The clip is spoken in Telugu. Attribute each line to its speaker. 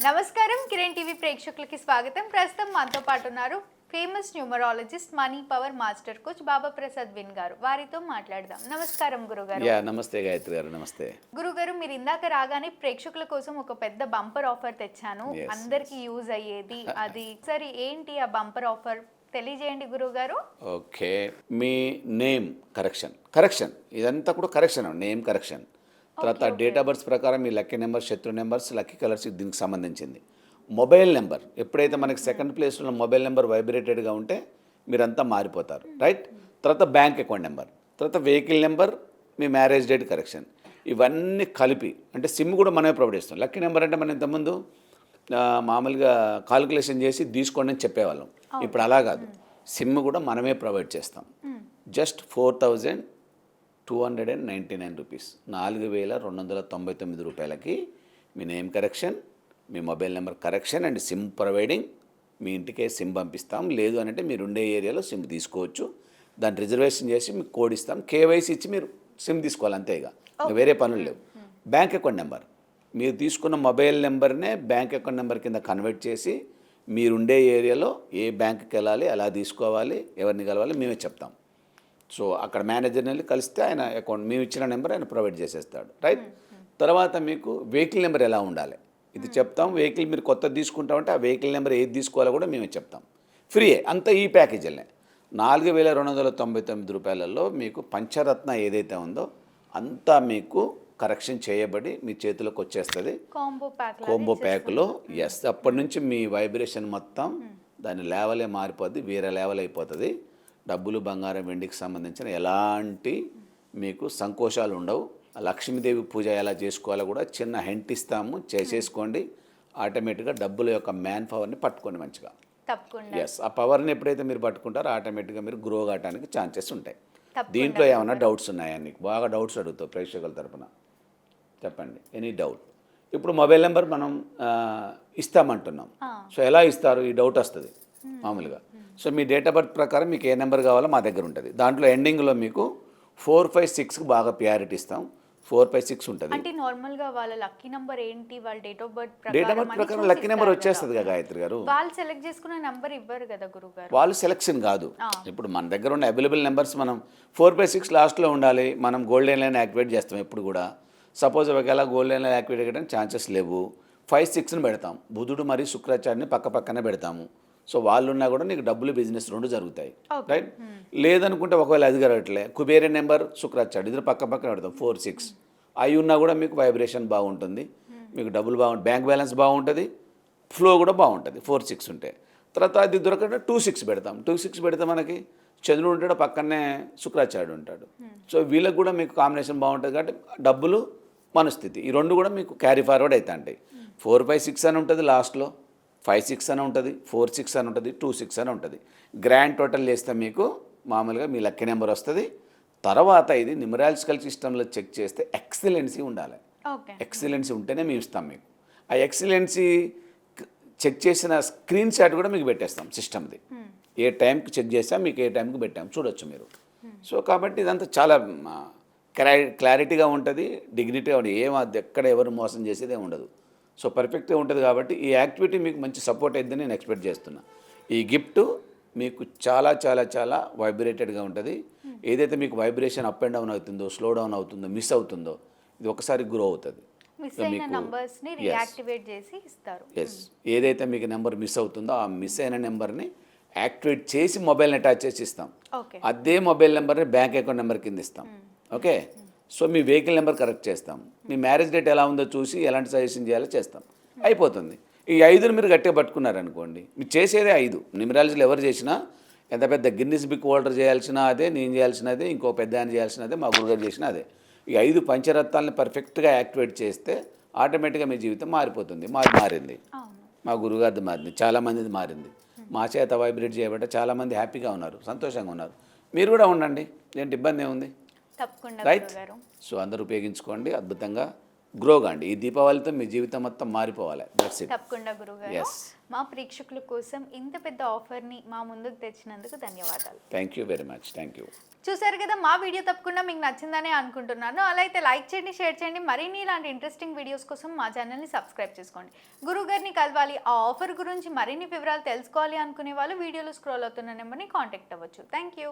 Speaker 1: నమస్కారం. కిరణ్ టీవీ ప్రేక్షకులకి స్వాగతం. ప్రస్తుతం మనతో పాటు ఉన్నారు famous numerologist money power master coach Baba Prasad win గారు. వారితో మాట్లాడదాం. నమస్కారం గురుగారు.
Speaker 2: నమస్తే గాయత్రి గారు నమస్తే.
Speaker 1: గురుగారు మీరు ఇందాక రాగానే ప్రేక్షకుల కోసం ఒక పెద్ద బంపర్ ఆఫర్ తెచ్చాను. అందరికి యూజ్ అయ్యేది అది. సరే ఏంటి ఆ బంపర్ ఆఫర్? తెలియజేయండి గురుగారు.
Speaker 2: ఓకే. మీ నేమ్ కరెక్షన్. కరెక్షన్. ఇదంతా కూడా కరెక్షన్. Name correction. తర్వాత డేట్ ఆఫ్ బర్త్ ప్రకారం మీ లక్కీ నెంబర్ శత్రు నెంబర్స్ లక్కీ కలర్స్ దీనికి సంబంధించింది. మొబైల్ నెంబర్ ఎప్పుడైతే మనకి సెకండ్ ప్లేస్లో మొబైల్ నెంబర్ వైబ్రేటెడ్గా ఉంటే మీరంతా మారిపోతారు రైట్ తర్వాత బ్యాంక్ అకౌంట్ నెంబర్ తర్వాత వెహికల్ నెంబర్ మీ మ్యారేజ్ డేట్ కరెక్షన్ ఇవన్నీ కలిపి అంటే సిమ్ కూడా మనమే ప్రొవైడ్ చేస్తాం. లక్కీ నెంబర్ అంటే మనం ఇంతకుముందు మామూలుగా కాలిక్యులేషన్ చేసి తీసుకోండి అని చెప్పేవాళ్ళం. ఇప్పుడు అలా కాదు. సిమ్ కూడా మనమే ప్రొవైడ్ చేస్తాం. Just four thousand two hundred and ninety nine rupees. నాలుగు వేల రెండు వందల తొంభై తొమ్మిది రూపాయలకి మీ name correction me mobile number correction and SIM providing మీ ఇంటికే సిమ్ పంపిస్తాం. లేదు అని అంటే మీరు ఉండే ఏరియాలో సిమ్ తీసుకోవచ్చు. దాన్ని రిజర్వేషన్ చేసి మీకు కోడ్ ఇస్తాం. కేవైసీ ఇచ్చి మీరు సిమ్ తీసుకోవాలి అంతే ఇక. ఇంకా వేరే పనులు లేవు. Bank account number. మీరు తీసుకున్న మొబైల్ నెంబర్నే బ్యాంక్ అకౌంట్ నెంబర్ కింద కన్వర్ట్ చేసి మీరుండే ఏరియాలో ఏ బ్యాంక్కి వెళ్ళాలి ఎలా తీసుకోవాలి ఎవరిని కలవాలి మేమే చెప్తాం. సో అక్కడ మేనేజర్ని వెళ్ళి కలిస్తే ఆయన అకౌంట్ మేము ఇచ్చిన నెంబర్ ఆయన ప్రొవైడ్ చేసేస్తాడు రైట్? తర్వాత మీకు వెహికల్ నెంబర్ ఎలా ఉండాలి? ఇది చెప్తాం వెహికల్ మీరు కొత్తది తీసుకుంటామంటే ఆ వెహికల్ నెంబర్ ఏది తీసుకోవాలో కూడా మేమే చెప్తాం. ఫ్రీయే అంతా ఈ ప్యాకేజీలనే. నాలుగు వేల రెండు వందల తొంభై తొమ్మిది రూపాయలలో మీకు పంచరత్న ఏదైతే ఉందో అంతా మీకు కరెక్షన్ చేయబడి మీ చేతిలోకి వచ్చేస్తుంది.
Speaker 1: కాంబో ప్యాక్
Speaker 2: కోంబో ప్యాక్లో ఎస్ అప్పటి నుంచి మీ వైబ్రేషన్ మొత్తం దాని లేవలే మారిపోద్ది వేరే లేవల్ అయిపోతుంది డబ్బులు బంగారం వెండికి సంబంధించిన ఎలాంటి మీకు సంకోచాలు ఉండవు. లక్ష్మీదేవి పూజ ఎలా చేసుకోవాలో కూడా చిన్న హెంట్ ఇస్తాము. చేసేసుకోండి. ఆటోమేటిక్గా డబ్బుల యొక్క మ్యాన్ పవర్ని పట్టుకోండి మంచిగా.
Speaker 1: తప్పకుండా.
Speaker 2: ఎస్ ఆ పవర్ని ఎప్పుడైతే మీరు పట్టుకుంటారో ఆటోమేటిక్గా మీరు గ్రో కావడానికి ఛాన్సెస్ ఉంటాయి. దీంట్లో ఏమైనా డౌట్స్ ఉన్నాయా నీకు? బాగా డౌట్స్ అడుగుతావు ప్రేక్షకుల తరపున. చెప్పండి. ఎనీ డౌట్ ఇప్పుడు మొబైల్ నెంబర్ మనం ఇస్తామంటున్నాం. సో ఎలా ఇస్తారు? ఈ డౌట్ వస్తుంది మామూలుగా. సో మీ డేట్ ఆఫ్ బర్త్ ప్రకారం మీకు ఏ నెంబర్ కావాలో మా దగ్గర ఉంటుంది. దాంట్లో ఎండింగ్లో మీకు ఫోర్ ఫైవ్ సిక్స్కి బాగా ప్రియారిటీ ఇస్తాం. ఫోర్ ఫైవ్ సిక్స్ ఉంటుంది.
Speaker 1: అంటే నార్మల్గా వాళ్ళ లక్కీ నంబర్ ఏంటి? వాళ్ళ date of birth
Speaker 2: date of birth ప్రకారం లక్కీ నెంబర్ వచ్చేస్తుంది కదా గాయత్రి గారు.
Speaker 1: వాళ్ళు సెలెక్ట్ చేసుకున్న నంబర్ ఇవ్వరు కదా గురుగారు.
Speaker 2: వాళ్ళు సెలెక్షన్ కాదు. ఇప్పుడు మన దగ్గర ఉన్న అవైలబుల్ నెంబర్స్ మనం ఫోర్ బై సిక్స్ లాస్ట్లో ఉండాలి. మనం గోల్డెన్ లైన్ యాక్టివేట్ చేస్తాం ఎప్పుడు కూడా. సపోజ్ ఒకవేళ గోల్డెన్ లైన్ యాక్టివేట్ చేయడానికి ఛాన్సెస్ లేవు. ఫైవ్ సిక్స్ని పెడతాం. బుధుడు మరియు శుక్రాచార్యని పక్క పక్కనే పెడతాము. సో వాళ్ళు ఉన్నా కూడా నీకు డబ్బులు బిజినెస్ రెండు జరుగుతాయి. రైట్ లేదనుకుంటే ఒకవేళ అది జరగట్లే. కుబేరే నెంబర్ శుక్రాచార్య ఇద్దరు పక్క పక్కన పెడతాం. ఫోర్ సిక్స్ అవి ఉన్నా కూడా మీకు వైబ్రేషన్ బాగుంటుంది. మీకు డబ్బులు బాగుంటుంది బ్యాంక్ బ్యాలెన్స్ బాగుంటుంది. ఫ్లో కూడా బాగుంటుంది. ఫోర్ సిక్స్ ఉంటే. తర్వాత అది దొరకకుండా టూ సిక్స్ పెడతాం. టూ సిక్స్ పెడితే మనకి చంద్రుడు ఉంటాడు పక్కనే శుక్రాచార్యుడు ఉంటాడు. సో వీళ్ళకి కూడా మీకు కాంబినేషన్ బాగుంటుంది కాబట్టి డబ్బులు మనస్థితి. ఈ రెండు కూడా మీకు క్యారీ ఫార్వర్డ్ అవుతా ఉంటాయి ఫోర్ ఫైవ్ సిక్స్ అని ఉంటుంది లాస్ట్లో ఫైవ్ సిక్స్ అని ఉంటుంది ఫోర్ సిక్స్ అని ఉంటుంది టూ సిక్స్ అని ఉంటుంది. గ్రాండ్ టోటల్ చేస్తే మీకు మామూలుగా మీ లక్కీ నెంబర్ వస్తుంది. తర్వాత ఇది న్యూమరాలజికల్ సిస్టంలో చెక్ చేస్తే ఎక్సలెన్సీ ఉండాలి. ఎక్సలెన్సీ ఉంటేనే మేము ఇస్తాం మీకు. ఆ ఎక్సలెన్సీ చెక్ చేసిన స్క్రీన్ షాట్ కూడా మీకు పెట్టేస్తాం సిస్టమ్ది. ఏ టైంకి చెక్ చేసాం మీకు ఏ టైంకి పెట్టాం చూడొచ్చు మీరు. సో కాబట్టి ఇదంతా చాలా క్లా క్లారిటీగా ఉంటుంది డిగ్నిటీగా ఉంటుంది. ఏం అది ఎక్కడ ఎవరు మోసం చేసేదే ఉండదు. సో పర్ఫెక్ట్గా ఉంటుంది కాబట్టి ఈ యాక్టివిటీ మీకు మంచి సపోర్ట్ అయిందని నేను ఎక్స్పెక్ట్ చేస్తున్నా. ఈ గిఫ్ట్ మీకు చాలా చాలా చాలా వైబ్రేటెడ్గా ఉంటుంది. ఏదైతే మీకు వైబ్రేషన్ అప్ అండ్ డౌన్ అవుతుందో స్లో డౌన్ అవుతుందో మిస్ అవుతుందో ఇది ఒకసారి గ్రో అవుతుంది. ఎస్ ఏదైతే మీకు నెంబర్ మిస్ అవుతుందో ఆ మిస్ అయిన నెంబర్ని యాక్టివేట్ చేసి మొబైల్ని అటాచ్ చేసి ఇస్తాం. అదే మొబైల్ నెంబర్ని బ్యాంక్ అకౌంట్ నెంబర్ కింద ఇస్తాం. ఓకే సో మీ వెహికల్ నెంబర్ కరెక్ట్ చేస్తాం. మీ మ్యారేజ్ డేట్ ఎలా ఉందో చూసి ఎలాంటి సజెషన్ చేయాలో చేస్తాం. అయిపోతుంది. ఈ ఐదుని మీరు గట్టిగా పట్టుకున్నారనుకోండి మీరు చేసేదే ఐదు. న్యూమరాలజీలు ఎవరు చేసినా ఎంత పెద్ద గిన్నిస్ బిక్ హోల్డర్ చేయాల్సిన అదే నేను చేయాల్సినదే ఇంకో పెద్ద ఆయన చేయాల్సినదే మా గురుగారు చేసిన అదే. ఈ ఐదు పంచరత్నాలని పర్ఫెక్ట్గా యాక్టివేట్ చేస్తే ఆటోమేటిక్గా మీ జీవితం మారిపోతుంది. మాది మారింది. మా గురుగారిది మారింది. చాలామందిది మారింది. మా చేత వైబ్రేట్ చేయబట్ట చాలామంది హ్యాపీగా ఉన్నారు సంతోషంగా ఉన్నారు. మీరు కూడా ఉండండి. ఏంటి ఇబ్బంది ఏముంది?
Speaker 1: తప్పకుండా
Speaker 2: రైట్ సో అందరూ ఉపయోగించుకోండి అద్భుతంగా గ్రో కాండి ఈ దీపావళితో మీ జీవితం మొత్తం మారిపోవాలి. దట్స్ ఇట్
Speaker 1: తప్పకుండా గురుగారు.
Speaker 2: Yes.
Speaker 1: మా ప్రేక్షకుల కోసం ఇంత పెద్ద ఆఫర్ని మా ముందుకు తెచ్చినందుకు ధన్యవాదాలు.
Speaker 2: Thank you very much thank you
Speaker 1: చూసారు కదా మా వీడియో తప్పకుండా మీకు నచ్చిందని అనుకుంటున్నాను. అలా అయితే లైక్ చేయండి షేర్ చేయండి. మరిన్ని ఇలాంటి ఇంట్రెస్టింగ్ వీడియోస్ కోసం మా ఛానల్ని సబ్స్క్రైబ్ చేసుకోండి. గురువు గారిని కలవాలి ఆ ఆఫర్ గురించి మరిన్ని వివరాలు తెలుసుకోవాలి అనుకునే వాళ్ళు వీడియోలో స్క్రోల్ అవుతున్న నెంబర్ని కాంటాక్ట్ అవ్వచ్చు. Thank you